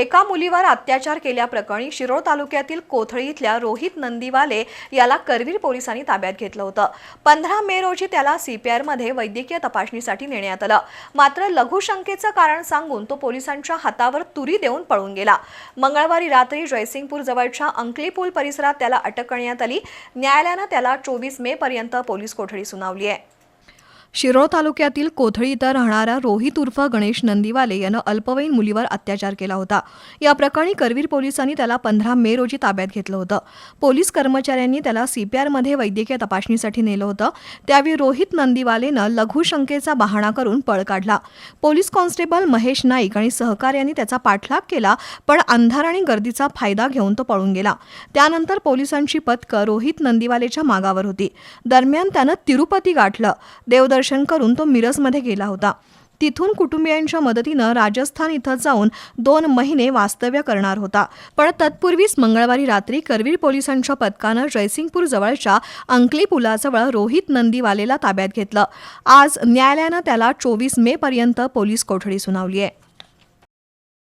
एका मुलीवर अत्याचार केल्याप्रकरणी शिरोळ तालुक्यातील कोथळी इथल्या रोहित नंदीवाले याला करवीर पोलिसांनी ताब्यात घेतलं होतं. पंधरा मे रोजी त्याला सीपीआरमध्ये वैद्यकीय तपासणीसाठी नेण्यात आलं. मात्र लघुशंकेचं कारण सांगून तो पोलिसांच्या हातावर तुरी देऊन पळून गेला. मंगळवारी रात्री जयसिंगपूर जवळच्या अंकली पूल परिसरात त्याला अटक करण्यात आली. न्यायालयानं त्याला चोवीस मे पर्यंत पोलीस कोठडी सुनावली आहे. शिरोळ तालुक्यातील कोथळी इथं राहणारा रोहित उर्फ गणेश नंदीवाले यानं अल्पवयीन मुलीवर अत्याचार केला होता. या प्रकरणी करवीर पोलिसांनी त्याला पंधरा मे रोजी ताब्यात घेतलं होतं. पोलीस कर्मचाऱ्यांनी त्याला सीपीआरमध्ये वैद्यकीय तपासणीसाठी नेलं होतं. त्यावेळी रोहित नंदीवालेनं लघुशंकेचा बहाणा करून पळ काढला. पोलीस कॉन्स्टेबल महेश नाईक आणि सहकार्यांनी त्याचा पाठलाग केला पण अंधार आणि गर्दीचा फायदा घेऊन तो पळून गेला. त्यानंतर पोलिसांची पथकं रोहित नंदीवालेच्या मागावर होती. दरम्यान त्यानं तिरुपती गाठलं. देवदर्शन करून तो मिरजमध्ये गेला होता. तिथून कुटुंबियांच्या मदतीनं राजस्थान इथं जाऊन दोन महिने वास्तव्य करणार होता. पण तत्पूर्वीच मंगळवारी रात्री करवीर पोलिसांच्या पथकानं जयसिंगपूर जवळच्या अंकली पुलाजवळ रोहित नंदीवालेला ताब्यात घेतलं. आज न्यायालयानं त्याला चोवीस मे पर्यंत पोलीस कोठडी सुनावली आहे.